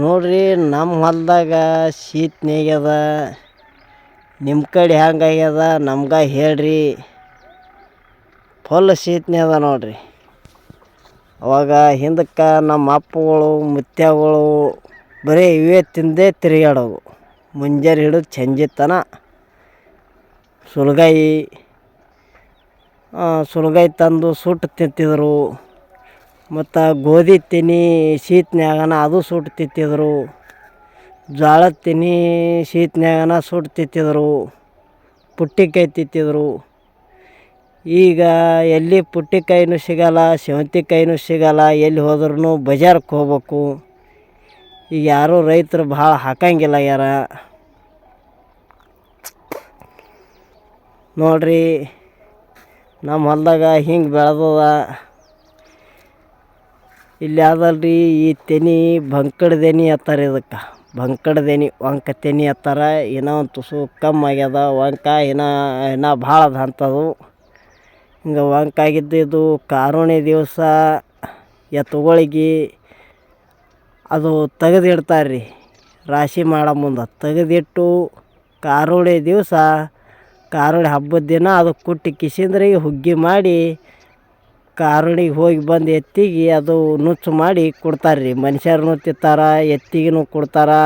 ನೋಡ್ರಿ ನಮ್ಮ ಹೊಲದಾಗ ಶೀತ ನೆಗ್ಯದ ನಿಮ್ಮ ಕಡೆ ಹೆಂಗಾಗ್ಯದ ನಮ್ಗೆ ಹೇಳ್ರಿ. ಫುಲ್ ಶೀತನೇ ಅದ ನೋಡಿರಿ. ಅವಾಗ ಹಿಂದಕ್ಕೆ ನಮ್ಮ ಅಪ್ಪಗಳು, ಮುತ್ಯಾಗಳು ಬರೀ ಇವೇ ತಿಂದೇ ತಿರುಗಾಡೋದು ಮುಂಜಾನೆ ಹಿಡಿದು ಸಂಜೆ ತನ ಸುಲ್ಗಾಯಿ ಸುಲ್ಗಾಯಿ ತಂದು ಸುಟ್ಟು ತಿಂತಿದ್ರು. ಮತ್ತು ಗೋಧಿ ತಿನಿ ಶೀತ್ನ್ಯಾಗನ ಅದು ಸುಟ್ಟು ತಿತ್ತಿದ್ರು. ಜ್ವಾಳದ ತಿನಿ ಶೀತ್ನ್ಯಾಗನ ಸುಟ್ಟು ತಿಂತಿದ್ರು ಪುಟ್ಟಿಕಾಯಿ ತಿತ್ತಿದ್ರು. ಈಗ ಎಲ್ಲಿ ಪುಟ್ಟಿಕಾಯಿನೂ ಸಿಗಲ್ಲ ಸೇವಂತಿಕಾಯಿನೂ ಸಿಗಲ್ಲ, ಎಲ್ಲಿ ಹೋದ್ರೂ ಬಜಾರಕ್ಕೆ ಹೋಗ್ಬೇಕು. ಈಗ ಯಾರೂ ರೈತರು ಭಾಳ ಹಾಕಂಗಿಲ್ಲ ಯಾರ. ನೋಡ್ರಿ, ನಮ್ಮ ಹೊಲ್ದಾಗ ಹಿಂಗೆ ಬೆಳೆದದ. ಇಲ್ಲಿ ಅದಲ್ರಿ ಈ ತೆನಿ ಬಂಕಡ್ದೆನಿ ಅತ್ತಾರ ಇದಕ್ಕೆ. ಬಂಕಡ್ದೆನಿ ವಂಕ ತೆನಿ ಅತ್ತಾರ. ಏನೋ ಒಂದು ತುಸು ಕಮ್ಮಿ ಆಗ್ಯದ. ವಂಕ ಏನೋ ಇನ್ನೂ ಭಾಳ ಅದ ಅಂಥದ್ದು ಹಿಂಗೆ ವಂಕ ಆಗಿದ್ದು ಇದು ಕಾರುಣಿ ದಿವಸ, ಎತ್ತುಗಳಿಗೆ, ಅದು ತೆಗೆದಿಡ್ತಾರೆ ರೀ ರಾಶಿ ಮಾಡೋ ಮುಂದೆ ತೆಗೆದಿಟ್ಟು ಕಾರುಣಿ ದಿವಸ ಕಾರುಣಿ ಹಬ್ಬದ ದಿನ ಅದು ಕುಟ್ಟಿ ಕಿಸಿಂದ್ರಿ ಹುಗ್ಗಿ ಮಾಡಿ ಕಾರುಣಿಗೆ ಹೋಗಿ ಬಂದು ಎತ್ತಿಗೆ ಅದು ನುಚ್ಚು ಮಾಡಿ ಕೊಡ್ತಾರೆ ರೀ ಮನುಷ್ಯರು ತಿತ್ತಾರೆ ಎತ್ತಿಗೂ ಕೊಡ್ತಾರೆ.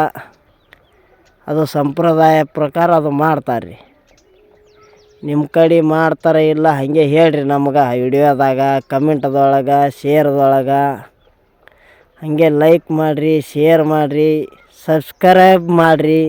ಅದು ಸಂಪ್ರದಾಯ ಪ್ರಕಾರ ಅದು ಮಾಡ್ತಾರೆ ರೀ ನಿಮ್ಮ ಕಡೆ ಮಾಡ್ತಾರೆ ಇಲ್ಲ ಹಾಗೆ ಹೇಳ್ರಿ ನಮ್ಗೆ ವಿಡಿಯೋದಾಗ, ಕಮೆಂಟ್ದೊಳಗೆ, ಶೇರ್ದೊಳಗೆ. ಹಾಗೆ ಲೈಕ್ ಮಾಡಿರಿ ಶೇರ್ ಮಾಡಿರಿ ಸಬ್ಸ್ಕ್ರೈಬ್ ಮಾಡಿರಿ.